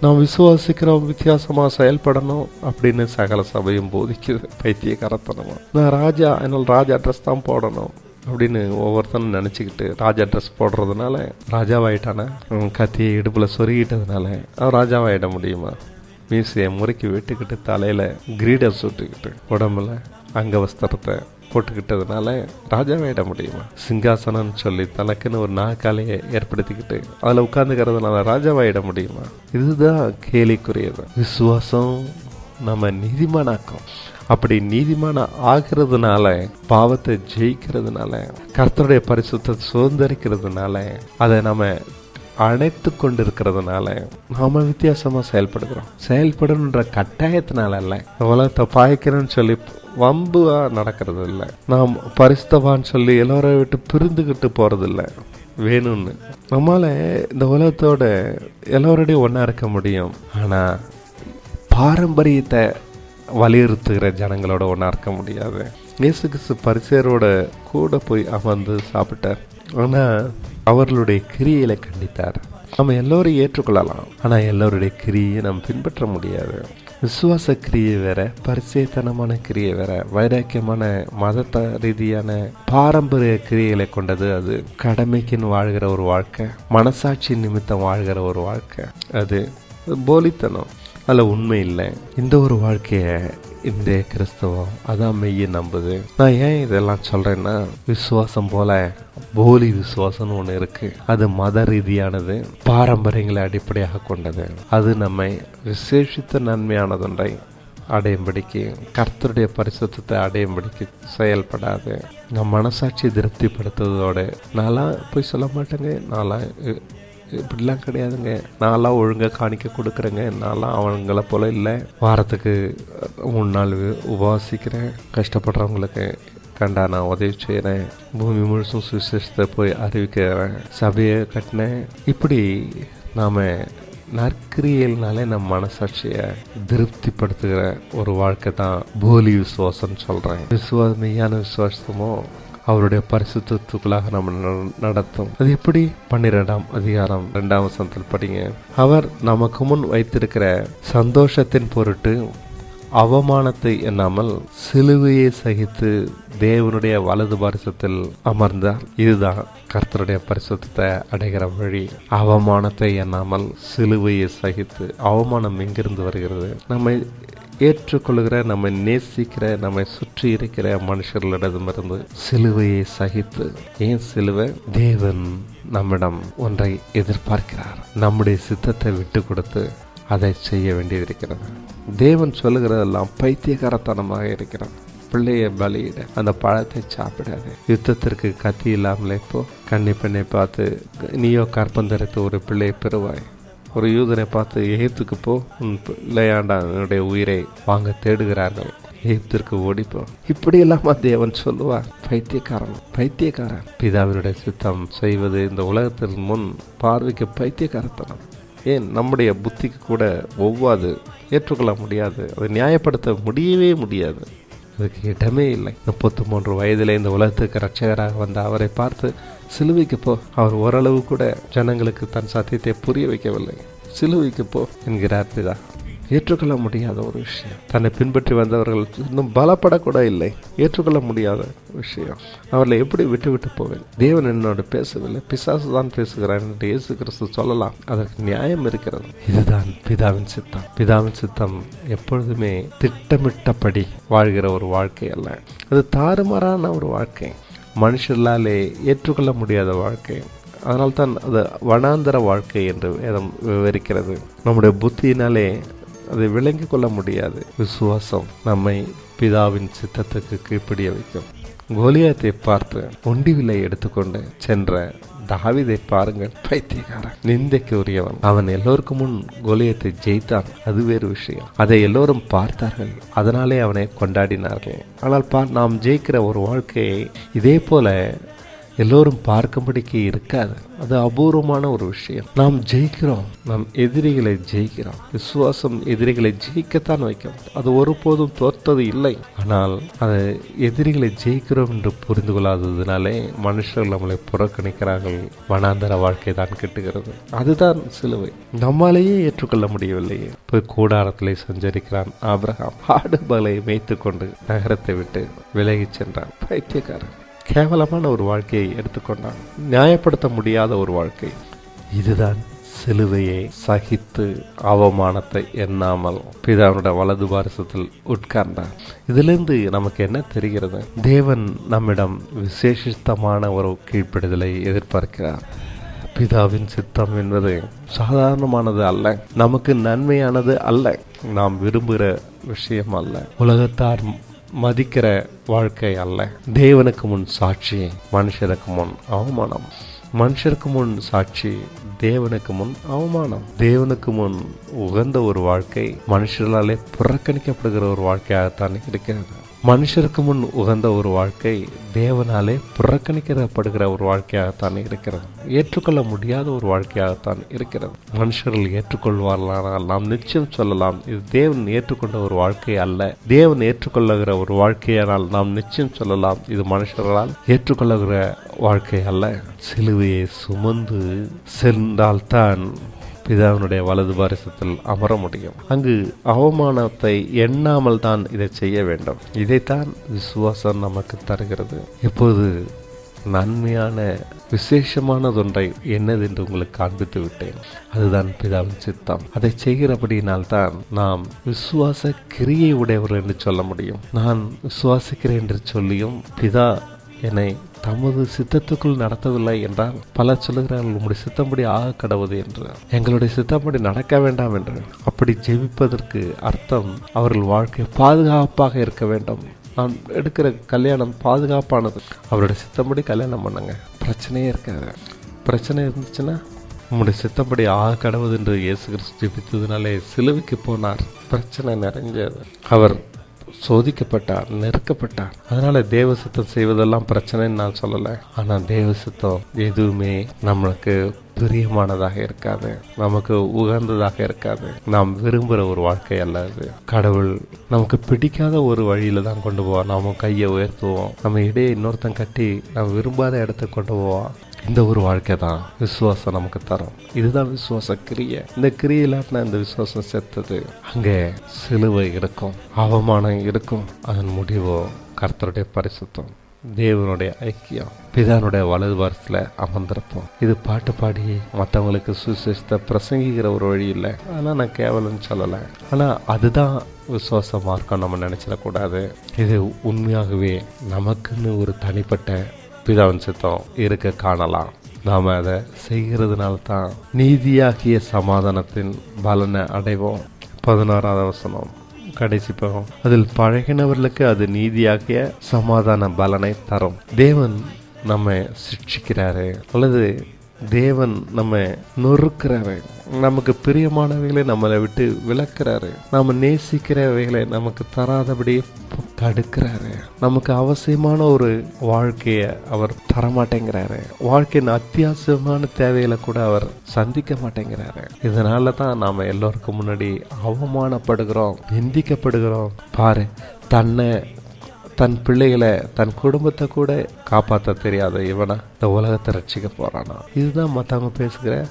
நாம் விசுவாசிக்கிறோம் வித்தியாசமாக செயல்படணும் அப்படின்னு சகல சபையும் போதிக்குது. பைத்தியக்காரத்தனமா. நான் ராஜா என்னால் ராஜா ட்ரெஸ் தான் போடணும். அப்படின்னு ஒவ்வொருத்தனும் நினச்சிக்கிட்டு ராஜா ட்ரெஸ் போடுறதுனால ராஜாவாயிட்டானே? கத்தியை இடுப்பில் சொருகிட்டதுனால அவன் ராஜாவாயிட முடியுமா? மீசையை முறுக்கி விட்டுக்கிட்டு தலையில் கிரீடம் சுட்டுக்கிட்டு உடம்புல அங்கவஸ்திரத்தை போட்டுக்கிட்டதுனால ராஜாவாயிட முடியுமா? சிங்காசனம்னு சொல்லி தனக்குன்னு ஒரு நாற்காலியை ஏற்படுத்திக்கிட்டு அதில் உட்காந்துக்கிறதுனால ராஜாவாயிட முடியுமா? இதுதான் கேலிக்குரியது. விசுவாசம் நம்ம நீதிமானாக்கும். அப்படி நீதிமான ஆகிறதுனால பாவத்தை ஜெயிக்கிறதுனால கர்த்தருடைய பரிசுத்தை சுதந்திரிக்கிறதுனால அதை நம்ம அணைத்து கொண்டிருக்கிறதுனால நாம வித்தியாசமா செயல்படுகிறோம். செயல்படணுன்ற கட்டாயத்தினால அல்ல. உலகத்தை பாய்க்கிறேன்னு சொல்லி வம்புவா நடக்கிறது இல்லை. நாம் பரிசுத்தவான்னு சொல்லி எல்லோரையும் விட்டு பிரிந்துக்கிட்டு போறது வேணும்னு. நம்மால இந்த உலகத்தோட எல்லோரோடையும் ஒன்றா இருக்க முடியும். ஆனால் பாரம்பரியத்தை வலியுறுத்துகிற ஜனங்களோட ஒன்றா இருக்க முடியாது. இயேசு கிறிஸ்து பரிசேரோட கூட போய் அமர்ந்து சாப்பிட்டார். ஆனால் அவர்களுடைய கிரியைகளை கண்டித்தார். நம்ம எல்லோரும் ஏற்றுக்கொள்ளலாம். ஆனால் எல்லோருடைய கிரியை நம்ம பின்பற்ற முடியாது. விசுவாச கிரியை வேற பரிசேத்தனமான கிரியை வேற வைராக்கியமான மதத்த ரீதியான பாரம்பரிய கிரியைகளை கொண்டது அது. கடமைக்குன்னு வாழ்கிற ஒரு வாழ்க்கை மனசாட்சி நிமித்தம் வாழ்கிற ஒரு வாழ்க்கை. அது போலித்தனம். அதில் உண்மை இல்லை. இந்த ஒரு வாழ்க்கையை இந்த கிறிஸ்தவம் அதான் மெய்யை நம்புது. நான் ஏன் இதெல்லாம் சொல்கிறேன்னா விசுவாசம் போல போலி விசுவாசம்னு ஒன்று இருக்குது அது மத ரீதியானது பாரம்பரியங்களை அடிப்படையாக கொண்டது. அது நம்மை விசேஷித்த நன்மையானதொன்றை அடையும்படிக்கு கர்த்தருடைய பரிசுத்தத்தை அடையும்படிக்கு செயல்படாது. நம் மனசாட்சியை திருப்திப்படுத்துவதோடு நான்லாம் போய் சொல்ல மாட்டேங்க. நான்லாம் இப்படிலாம் கிடையாதுங்க. நான்லாம் ஒழுங்காக காணிக்க கொடுக்குறேங்க. நான்லாம் அவங்கள போல் இல்லை. வாரத்துக்கு மூணு நாள் உபவாசிக்கிறேன். கஷ்டப்படுறவங்களுக்கு கண்டா நான் உதவி செய்கிறேன் பூமி முழுசும் சுவிசேஷத்தை போய் அறிவிக்கிறேன். சபையை கட்டினேன். இப்படி நாம் நற்கிரியல்னாலே நம் மனசாட்சியை திருப்திப்படுத்துகிற ஒரு வாழ்க்கை தான் போலி விசுவாசம்னு சொல்கிறேன் விசுவாச மெய்யான விசுவாசமோ அவருடைய பரிசுத்தத்துக்குள்ளாக நம்ம நட- நடத்தும். அது எப்படி? பன்னிரெண்டாம் அதிகாரம் ரெண்டாம் வசனத்தில் படிங்க. அவர் நமக்கு முன் வைத்திருக்கிற சந்தோஷத்தின் பொருட்டு அவமானத்தை எண்ணாமல் சிலுவையை சகித்து தேவனுடைய வலது பரிசத்தில் அமர்ந்தார். இதுதான் கர்த்தருடைய பரிசுத்தத்தை அடைகிற வழி. அவமானத்தை எண்ணாமல் சிலுவையை சகித்து அவமானம் எங்கிருந்து வருகிறது? நம்ம ஏற்றுக்கொள்கிற நம்மை நேசிக்கிற நம்மை சுற்றி இருக்கிற மனுஷர்களிடமிருந்து சிலுவையை சகித்து ஏன் சிலுவை? தேவன் நம்மிடம் ஒன்றை எதிர்பார்க்கிறார். நம்முடைய சித்தத்தை விட்டு கொடுத்து அதை செய்ய வேண்டியிருக்கிறது. தேவன் சொல்லுகிறதெல்லாம் பைத்தியகாரத்தனமாக இருக்கிறது. பிள்ளைய பலியிட அந்த பழத்தை சாப்பிடாது. யுத்தத்திற்கு கத்தி இல்லாமலே இப்போ கண்ணி பெண்ணை பார்த்து நீயோ கற்பந்தரித்து ஒரு பிள்ளையை பெறுவாய். ஒரு யூதனை பார்த்து எகிப்துக்கு போ இல்லையாண்டா என்னுடைய உயிரை வாங்க தேடுகிறார்கள். எகிப்திற்கு ஓடிப்போ. இப்படி இல்லாம தேவன் சொல்லுவார். பைத்தியக்காரன் பைத்தியக்காரன். பிதாவினுடைய சித்தம் செய்வது இந்த உலகத்தின் முன் பார்வைக்கு பைத்தியக்காரத்தனம். ஏன்? நம்முடைய புத்திக்கு கூட ஒவ்வாது. ஏற்றுக்கொள்ள முடியாது. அதை நியாயப்படுத்த முடியவே முடியாது. அதுக்கு இடமே இல்லை. முப்பத்தி மூன்று வயதிலே இந்த உலகத்துக்கு ரட்சகராக வந்த அவரை பார்த்து சிலுவைக்கு போ அவர் ஓரளவு கூட ஜனங்களுக்கு தன் சத்தியத்தை புரிய வைக்கவில்லை. சிலுவைக்கு போ என்கிறார் பிதா. ஏற்றுக்கொள்ள முடியாத ஒரு விஷயம். தன்னை பின்பற்றி வந்தவர்கள் இன்னும் பலப்படக்கூட இல்லை ஏற்றுக்கொள்ள முடியாத விஷயம். அவர்களை எப்படி விட்டு விட்டு போவேன்? தேவன் என்னோடு பேசவில்லை. பிசாசு தான் பேசுகிறான் என்று இயேசு கிறிஸ்து சொல்லலாம். அதற்கு நியாயம் இருக்கிறது. இதுதான் பிதாவின் சித்தம். பிதாவின் சித்தம் எப்பொழுதுமே திட்டமிட்டபடி வாழ்கிற ஒரு வாழ்க்கை அல்ல. அது தாறுமாறான ஒரு வாழ்க்கை. மனுஷர்களாலே ஏற்றுக்கொள்ள முடியாத வாழ்க்கை. அதனால்தான் அது வனாந்தர வாழ்க்கை என்று வேதம் விவரிக்கிறது. நம்முடைய புத்தியினாலே அதை விளங்கி கொள்ள முடியாது. விசுவாசம் நம்மை பிதாவின் சித்தத்துக்கு கீழ்ப்படிய வைக்கும். கோலியாத்தை பார்த்து ஒண்டி விலை எடுத்துக்கொண்டு சென்ற தாவிதை பாருங்கள் பைத்தியக்காரன். நிந்தைக்கு உரியவன் அவன் எல்லோருக்கும் முன் கோலியத்தை ஜெயித்தான். அது வேறு விஷயம். அதை எல்லோரும் பார்த்தார்கள். அதனாலே அவனை கொண்டாடினார்கள். ஆனால் பா நாம் ஜெயிக்கிற ஒரு வாழ்க்கையை இதே போல எல்லோரும் பார்க்கும்படிக்கு இருக்காது. அது அபூர்வமான ஒரு விஷயம். நாம் ஜெயிக்கிறோம். நாம் எதிரிகளை ஜெயிக்கிறோம். விசுவாசம் எதிரிகளை ஜெயிக்கத்தான் வைக்கும். அது ஒருபோதும் தோற்றது இல்லை. ஆனால் அது எதிரிகளை ஜெயிக்கிறோம் என்று புரிந்து கொள்ளாததுனாலே மனுஷர்கள் நம்மளை புறக்கணிக்கிறார்கள். வனாந்தர வாழ்க்கை தான் கிட்டுகிறது. அதுதான் சிலுவை. நம்மாலேயே ஏற்றுக்கொள்ள முடியவில்லையே. போய் கூடாரத்திலே சஞ்சரிக்கிறான் ஆபிரகாம். ஆடுபலை மேய்த்து கொண்டு நகரத்தை விட்டு விலகிச் சென்றான். பைத்தியக்காரன். கேவலமான ஒரு வாழ்க்கையை எடுத்துக்கொண்டான். நியாயப்படுத்த முடியாத ஒரு வாழ்க்கை. இதுதான் சிலுவையை சகித்து அவமானத்தை எண்ணாமல் பிதாவுடைய வலது பாரசத்தில் உட்கார்ந்தார் இதிலிருந்து நமக்கு என்ன தெரிகிறது? தேவன் நம்மிடம் விசேஷித்தமான ஒரு கீழ்ப்பிடுதலை எதிர்பார்க்கிறார். பிதாவின் சித்தம் என்பது சாதாரணமானது அல்ல. நமக்கு நன்மையானது அல்ல. நாம் விரும்புகிற விஷயம் அல்ல. உலகத்தார் மதிக்கிற வாழ்க்கை அல்ல. தேவனுக்கு முன் சாட்சி மனுஷருக்கு முன் அவமானம். மனுஷருக்கு முன் சாட்சி தேவனுக்கு முன் அவமானம். தேவனுக்கு முன் உகந்த ஒரு வாழ்க்கை மனுஷர்களாலே புறக்கணிக்கப்படுகிற ஒரு வாழ்க்கையாகத்தான் இருக்கிறது. மனுஷருக்கு முன் உகந்த ஒரு வாழ்க்கை தேவனாலே புறக்கணிக்கப்படுகிற ஒரு வாழ்க்கையாகத்தான் இருக்கிறது. ஏற்றுக்கொள்ள முடியாத ஒரு வாழ்க்கையாகத்தான் இருக்கிறது. மனுஷர்கள் ஏற்றுக்கொள்வார்களானால் நாம் நிச்சயம் சொல்லலாம் இது தேவன் ஏற்றுக்கொண்ட ஒரு வாழ்க்கை அல்ல. தேவன் ஏற்றுக்கொள்ளுகிற ஒரு வாழ்க்கையானால் நாம் நிச்சயம் சொல்லலாம் இது மனுஷர்களால் ஏற்றுக்கொள்ளுகிற வாழ்க்கை அல்ல. சிலுவையை சுமந்து சென்றால்தான் பிதாவினுடைய வலது பாரிசத்தில் அமர முடியும். அங்கு அவமானத்தை எண்ணாமல் தான் இதை செய்ய வேண்டும். இதைத்தான் விசுவாசம் நமக்கு தருகிறது. இப்போது நன்மையான விசேஷமானதொன்றை என்னதென்று உங்களுக்கு காண்பித்து விட்டேன். அதுதான் பிதாவின் சித்தம். அதை செய்கிறபடியினால் தான் நாம் விசுவாச கிரியை உடையவர் என்று சொல்ல முடியும். நான் விசுவாசிக்கிறேன் என்று சொல்லியும் பிதா என்னை தமது சித்தத்துக்குள் நடத்தவில்லை என்றால் பலர் சொல்லுகிறார்கள் உங்களுடைய சித்தம்படி ஆக கடவுது என்று. எங்களுடைய சித்தம்படி நடக்க வேண்டாம் என்று. அப்படி ஜெபிப்பதற்கு அர்த்தம் அவர்கள் வாழ்க்கை பாதுகாப்பாக இருக்க வேண்டும். நான் எடுக்கிற கல்யாணம் பாதுகாப்பானது. அவருடைய சித்தம்படி கல்யாணம் பண்ணுங்க. பிரச்சனையே இருக்காது. பிரச்சனை இருந்துச்சுன்னா உங்களுடைய சித்தப்படி ஆக கடவுது என்று இயேசு கிறிஸ்து ஜெபித்ததுனாலே சிலுவைக்கு போனார். பிரச்சனை நிறைஞ்சது. அவர் சோதிக்கப்பட்டார் நெருக்கப்பட்டார். அதனால தேவ சித்தம் செய்வதெல்லாம் பிரச்சனைன்னு நான் சொல்லலை. ஆனால் தேவ சித்தம் எதுவுமே நம்மளுக்கு பிரியமானதாக இருக்காது. நமக்கு உகந்ததாக இருக்காது. நாம் விரும்புகிற ஒரு வாழ்க்கை அல்ல அது. கடவுள் நமக்கு பிடிக்காத ஒரு வழியில தான் கொண்டு போவோம் நாம கையை உயர்த்துவோம். நம்ம இடையே இன்னொருத்தன் கட்டி நம்ம விரும்பாத இடத்த கொண்டு போவோம் இந்த ஒரு வாழ்க்கை தான் விசுவாசம் நமக்கு தரும். இதுதான் விசுவாச கிரியை. இந்த கிரியிலாட்டின இந்த விசுவாசம் செத்தது. அங்கே சிலுவை இருக்கும் அவமானம் இருக்கும். அதன் முடிவோ கர்த்தருடைய பரிசுத்தம். தேவனுடைய ஐக்கியம் பிதானுடைய வலது வாரத்தில் அமர்ந்திருப்போம். இது பாட்டு பாடி மற்றவங்களுக்கு சுசேஷத்தை பிரசங்கிக்கிற ஒரு வழி இல்லை ஆனால் நான் கேவலம்னு சொல்லலை. ஆனால் அதுதான் விசுவாசமாக இருக்கும் நம்ம நினச்சிடக்கூடாது. இது உண்மையாகவே நமக்குன்னு ஒரு தனிப்பட்ட பிதாவின் சித்தம் இருக்க காணலாம். நாம் அதை செய்கிறதுனால தான் நீதியாகிய சமாதானத்தின் பலனை அடைவோம். பதினாறாவது வசனம். கடைசி பாகம் அதில் பழகினவர்களுக்கு அது நீதியாகிய சமாதான பலனை தரும். தேவன் நம்ம சிக்ஷிக்கிறாரு அல்லது தேவன் நம்ம நொறுக்கிறாரு. நமக்கு பிரியமானவைகளை நம்மளை விட்டு விளக்குறாரு நம்ம நேசிக்கிறவைகளை நமக்கு தராதபடி தடுக்கிறாரு. நமக்கு அவசியமான ஒரு வாழ்க்கையை அவர் தரமாட்டேங்கிறாரு. வாழ்க்கையின் அத்தியாவசியமான தேவைகளை கூட அவர் சந்திக்க மாட்டேங்கிறாரு. இதனால தான் நாம் எல்லோருக்கும் முன்னாடி அவமானப்படுகிறோம் நிந்திக்கப்படுகிறோம். பாரு தன்னை தன் பிள்ளைகளை தன் குடும்பத்தை கூட காப்பாற்ற தெரியாத இவனை இந்த உலகத்தை ரட்சிக்க போறானா? இதுதான் மற்றவங்க பேசுகிற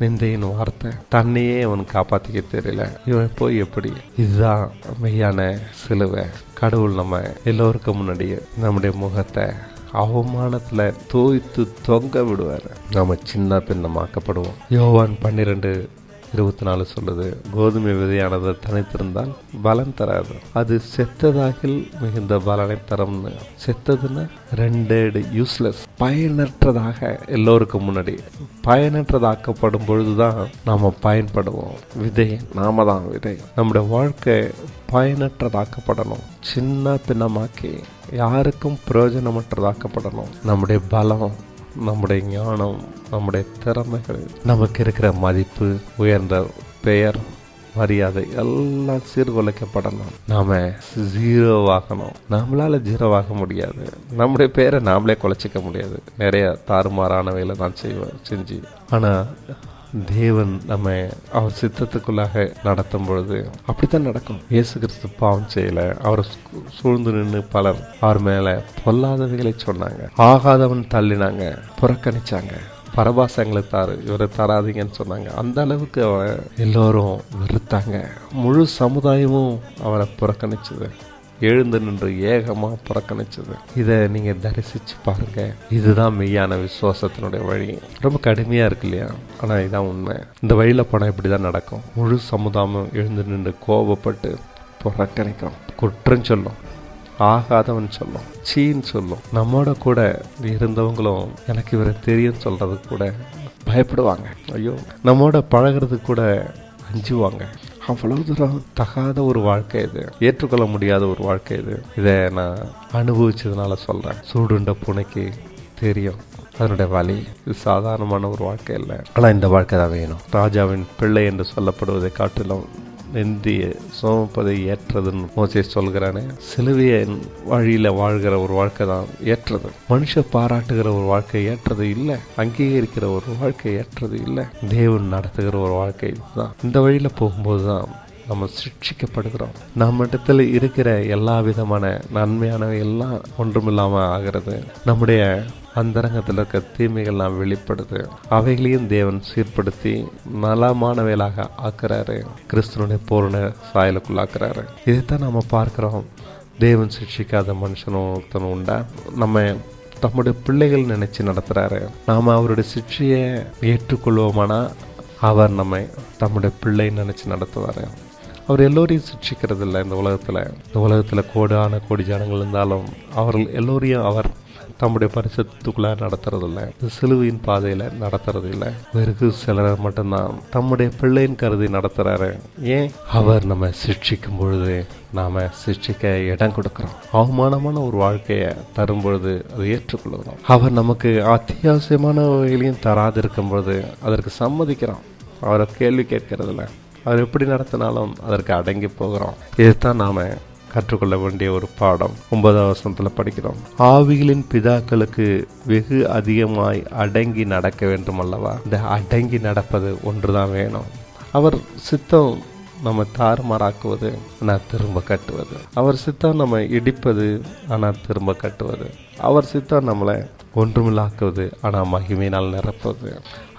நிந்தையின் வார்த்தை. தன்னையே அவன் காப்பாற்றிக்க தெரியல. இவன் போய் எப்படி? இதுதான் மெய்யான சிலுவை. கடவுள் நம்ம எல்லோருக்கும் முன்னாடி நம்முடைய முகத்தை அவமானத்துல தோய்த்து தொங்க விடுவார். நம்ம சின்ன பின்னமாக்கப்படுவோம். யோவான் பன்னிரெண்டு இருபத்தி நாலு சொல்லுது கோதுமை விதையானது தனித்திருந்தால் பலன் தராது. அது செத்ததாகில் மிகுந்த பலனை தரும்னு. செத்ததுன்னா ரெண்டேடு யூஸ்லெஸ் பயனற்றதாக எல்லோருக்கும் முன்னாடி பயனற்றதாக்கப்படும் பொழுதுதான் நாம பயன்படுவோம். விதை நாம தான் விதை. நம்முடைய வாழ்க்கை பயனற்றதாக்கப்படணும். சின்ன பின்னமாக்கி யாருக்கும் பிரயோஜனமற்றதாக்கப்படணும். நம்முடைய பலம் நம்முடைய ஞானம் நம்முடைய திறமைகள் நமக்கு இருக்கிற மதிப்பு உயர்ந்த பெயர் மரியாதை எல்லாம் சீர்குலைக்கப்படணும். நாம ஜீரோவாகணும். நம்மளால ஜீரோவாக முடியாது. நம்முடைய பேரை நாமளே குலைச்சிக்க முடியாது. நிறைய தாறுமாறானவைகளை நான் செய்வேன் செஞ்சு. ஆனா தேவன் நம்ம அவர் சித்தத்துக்குள்ளாக நடத்தும் பொழுது அப்படித்தான் நடக்கும். இயேசு கிறிஸ்து பாவம் செய்யல. அவர் சூழ்ந்து நின்று பலர் அவர் மேல பொல்லாதவைகளை சொன்னாங்க. ஆகாதவன் தள்ளினாங்க புறக்கணிச்சாங்க. பரபாசங்களை தாரு இவரை தராதீங்கன்னு சொன்னாங்க. அந்த அளவுக்கு அவரை எல்லோரும் வெறுத்தாங்க. முழு சமுதாயமும் அவரை புறக்கணிச்சது. எழுந்து நின்று ஏகமா புறக்கணிச்சது. இதை நீங்க தரிசிச்சு பாருங்க. இதுதான் மெய்யான விசுவாசத்தினுடைய வழி. ரொம்ப கடுமையா இருக்கு இல்லையா? ஆனா இதான் உண்மை. இந்த வழியில போனா இப்படிதான் நடக்கும். முழு சமுதாயம் எழுந்து நின்று கோபப்பட்டு புறக்கணிக்கும். குற்றம் சொல்லும். ஆகாதவன் சொல்லும். சீன்னு சொல்லும். நம்மோட கூட இருந்தவங்களும் எனக்கு இவரை தெரியும் சொல்றது கூட பயப்படுவாங்க. ஐயோ. நம்மோட பழகுறது கூட அஞ்சுவாங்க. அவ்வளவு தூரம் தகாத ஒரு வாழ்க்கை இது. ஏற்றுக்கொள்ள முடியாத ஒரு வாழ்க்கை இது. இதை நான் அனுபவிச்சதுனால சொல்கிறேன் சூடுண்ட புனைக்கு தெரியும். அதனுடைய வழி இது சாதாரணமான ஒரு வாழ்க்கை இல்லை ஆனால் இந்த வாழ்க்கை தான் வேணும். ராஜாவின் பிள்ளை என்று சொல்லப்படுவதை காட்டிலும் நெந்திய சோமப்பதை ஏற்றதுன்னு மோசே சொல்கிறானே சிலுவையின் வழியில் வாழ்கிற ஒரு வாழ்க்கை தான் ஏற்றது. மனுஷ பாராட்டுகிற ஒரு வாழ்க்கை ஏற்றது இல்லை அங்கீகரிக்கிற ஒரு வாழ்க்கை ஏற்றது இல்லை தேவன் நடத்துகிற ஒரு வாழ்க்கை தான் இந்த வழியில் போகும்போது தான் நம்ம சிக்ஷிக்கப்படுகிறோம் நம்மிடத்தில் இருக்கிற எல்லா விதமான நன்மையானவை எல்லாம் ஒன்றுமில்லாமல் ஆகிறது. நம்முடைய அந்தரங்கத்தில் இருக்க தீமைகள்லாம் வெளிப்படுது. அவைகளையும் தேவன் சீர்படுத்தி நலமானவைகளாக ஆக்குறாரு. கிறிஸ்துவனுடைய பூரண சாயலுக்குள்ளாக்குறாரு இதைத்தான் நம்ம பார்க்குறோம். தேவன் சிக்ஷிக்காத மனுஷனும் ஒருத்தனும் உண்டா? நம்ம தம்முடைய பிள்ளைகள் நினைச்சு நடத்துறாரு. நாம அவருடைய சிக்ஷையை ஏற்றுக்கொள்வோமானா? அவர் நம்மை தம்முடைய பிள்ளை நினைச்சு நடத்துவார். அவர் எல்லோரையும் சிக்ஷிக்கிறது இல்லை இந்த உலகத்தில். இந்த உலகத்தில் கோடான கோடி ஜனங்கள் இருந்தாலும் அவர்கள் எல்லோரையும் அவர் தம்முடைய பரிசுத்துக்குள்ளாக நடத்துறது இல்லை இந்த சிலுவையின் பாதையில் நடத்துறது இல்லை வெறுக்கு சிலர் மட்டும்தான் தம்முடைய பிள்ளையின் கருதி நடத்துகிறாரு ஏன்? அவர் நம்ம சிக்ஷிக்கும் பொழுது நாம் சிக்ஷிக்க இடம் கொடுக்குறோம். அவமானமான ஒரு வாழ்க்கையை தரும் பொழுது அதை ஏற்றுக்கொள்கிறோம். அவர் நமக்கு அத்தியாவசியமான வகையிலையும் தராது தராதிருக்கும் பொழுது அதற்கு சம்மதிக்கிறோம். அவரை கேள்வி கேட்கறதில்ல. அவர் எப்படி நடத்தினாலும் அதற்கு அடங்கி போகிறோம். இதுதான் நாம கற்றுக்கொள்ள வேண்டிய ஒரு பாடம். ஒன்பதாம் வசனத்தில் படிக்கிறோம். ஆவிகளின் பிதாக்களுக்கு வெகு அதிகமாய் அடங்கி நடக்க வேண்டும் அல்லவா இந்த அடங்கி நடப்பது ஒன்றுதான் வேணும். அவர் சித்தம் நம்ம தாறுமாறாக்குவது ஆனால் திரும்ப கட்டுவது. அவர் சித்தம் நம்ம இடிப்பது ஆனால் திரும்ப கட்டுவது. அவர் சித்தம் நம்மளை ஒன்றுமில்லாக்குவது ஆனால் மகிமையினால் நிரப்புவது.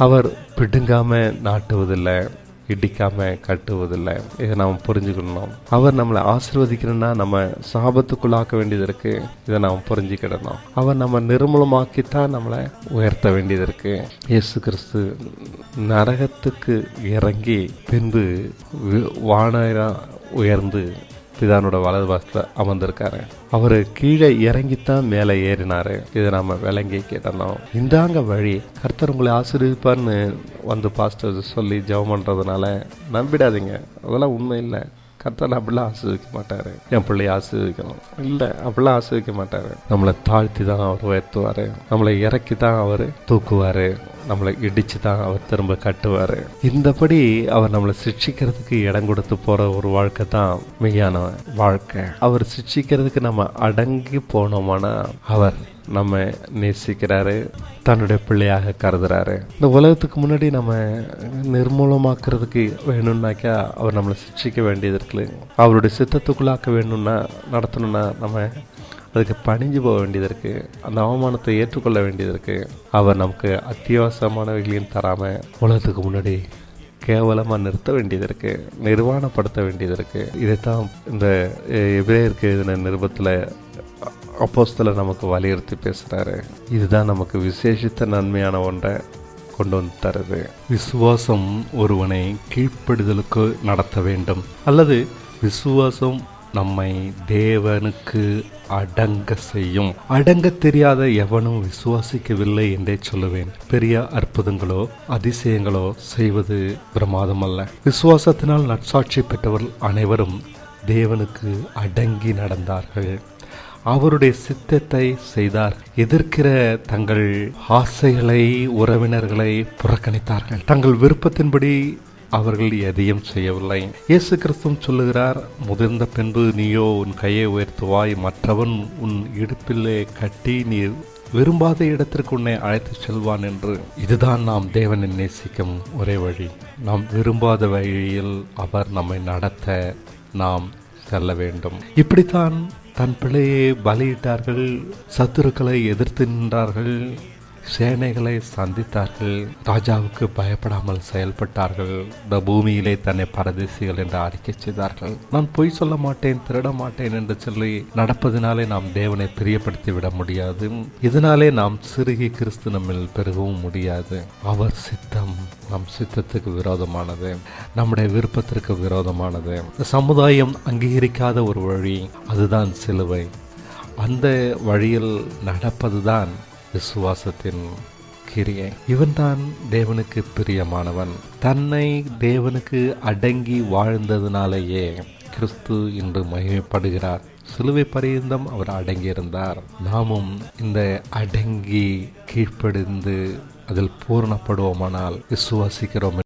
அவர் பிடுங்காமல் நாட்டுவதில்லை. இடிக்காமல் கட்டுவதில்லை. இதை நாம் புரிஞ்சுக்கணும். அவர் நம்மளை ஆசிர்வதிக்கணும்னா நம்ம சாபத்துக்குள்ளாக்க வேண்டியது இருக்கு. இதை நாம் புரிஞ்சுக்கிடணும். அவர் நம்ம நிர்மூலமாக்கித்தான் நம்மளை உயர்த்த வேண்டியது இருக்கு. இயேசு கிறிஸ்து நரகத்துக்கு இறங்கி பின்பு வி- வானரா உயர்ந்து பிதானோட வலது பாசத்தில் அமர்ந்திருக்காரு. அவர் கீழே இறங்கித்தான் மேலே ஏறினாரு. இதை நம்ம விளங்கி கேட்டணும் இந்தாங்க வழி. கர்த்தர் உங்களை ஆசீர்வதிப்பார்னு வந்து பாஸ்டர் சொல்லி ஜெபம் பண்ணுறதுனால நம்பிடாதீங்க. அதெல்லாம் உண்மை இல்லை. கர்த்தர் அப்படிலாம் ஆசீர்வதிக்க மாட்டார். என் பிள்ளைய ஆசீர்வதிக்கணும் இல்லை அப்படிலாம் ஆசீர்வதிக்க மாட்டார். நம்மளை தாழ்த்தி தான் அவர் உயர்த்துவார். நம்மளை இறக்கி தான் அவர் தூக்குவார். நம்மளை இடிச்சு தான் அவர் திரும்ப கட்டுவார். இந்தபடி அவர் நம்மளை சிக்ஷிக்கிறதுக்கு இடம் கொடுத்து போகிற ஒரு வாழ்க்கை தான் மெய்யான வாழ்க்கை. அவர் சிக்ஷிக்கிறதுக்கு நம்ம அடங்கி போனோம்னா அவர் நம்ம நேசிக்கிறாரு தன்னுடைய பிள்ளையாக கருதுறாரு. இந்த உலகத்துக்கு முன்னாடி நம்ம நிர்மூலமாக்குறதுக்கு வேணும்னாக்கா அவர் நம்மளை சிக்ஷிக்க வேண்டியது இருக்கு. அவருடைய சித்தத்துக்குள்ளாக்க வேணும்னா நடத்தணும்னா நம்ம அதுக்கு பணிஞ்சு போக வேண்டியது இருக்குது அந்த அவமானத்தை ஏற்றுக்கொள்ள வேண்டியது இருக்குது அவர் நமக்கு அத்தியாவசியமானவைகளையும் தராமல் உலகத்துக்கு முன்னாடி கேவலமாக நிறுத்த வேண்டியது இருக்குது நிர்வாணப்படுத்த வேண்டியது இருக்குது இதைத்தான் இந்த எபிரேயருக்கு எழுதின நிருபத்தில் அப்போஸ்தலர் நமக்கு வலியுறுத்தி பேசுகிறாரு இதுதான் நமக்கு விசேஷித்த நன்மையான ஒன்றை கொண்டு வந்து தருது. விசுவாசம் ஒருவனை கீழ்ப்படுதலுக்கு நடத்த வேண்டும். அல்லது விசுவாசம் நம்மை தேவனுக்கு அடங்க செய்யும். அடங்க தெரியாத எவனும் விசுவாசிக்கவில்லை என்றே சொல்லுவேன். பெரிய அற்புதங்களோ அதிசயங்களோ செய்வது பிரமாதம் அல்ல விசுவாசத்தினால் நற்சாட்சி பெற்றவர்கள் அனைவரும் தேவனுக்கு அடங்கி நடந்தார்கள். அவருடைய சித்தத்தை செய்தார். எதிர்க்கிற தங்கள் ஆசைகளை உறவினர்களை புறக்கணித்தார்கள். தங்கள் விருப்பத்தின்படி அவர்கள் எதையும் செய்யவில்லை. இயேசு கிறிஸ்துவும் சொல்லுகிறார் முதிர்ந்த பின்பு நீயோ உன் கையை உயர்த்துவாய் மற்றவன் உன் இடுப்பிலே கட்டி நீ விரும்பாத இடத்திற்கு உன்னை அழைத்து செல்வான் என்று. இதுதான் நாம் தேவனை நேசிக்கும் ஒரே வழி. நாம் விரும்பாத வழியில் அவர் நம்மை நடத்த நாம் செல்ல வேண்டும். இப்படித்தான் தன் பிள்ளையை பலியிட்டார்கள் சத்துருக்களை எதிர்த்து நின்றார்கள். சேனைகளை சந்தித்தார்கள். ராஜாவுக்கு பயப்படாமல் செயல்பட்டார்கள். இந்த பூமியிலே தன்னை பரதேசிகள் என்று அறிக்கை செய்தார்கள். நான் பொய் சொல்ல மாட்டேன் திருட மாட்டேன் என்று சொல்லி நடப்பதினாலே நாம் தேவனை பிரியப்படுத்தி விட முடியாது. இதனாலே நாம் சிறுகி கிறிஸ்து நம்மில் பெருகவும் முடியாது. அவர் சித்தம் நம் சித்தத்துக்கு விரோதமானது நம்முடைய விருப்பத்திற்கு விரோதமானது. இந்த சமுதாயம் அங்கீகரிக்காத ஒரு வழி அதுதான் சிலுவை. அந்த வழியில் நடப்பதுதான் விசுவாசத்தின் கிரியை. இவன்தான் தேவனுக்கு பிரியமானவன். தன்னை தேவனுக்கு அடங்கி வாழ்ந்ததினாலேயே கிறிஸ்து இன்று மகிமைப்படுகிறார். சிலுவை பரியந்தம் அவர் அடங்கியிருந்தார். நாமும் இந்த அடங்கி கீழ்ப்படிந்து அதில் பூரணப்படுவோமானால் விசுவாசிக்கிறோம்.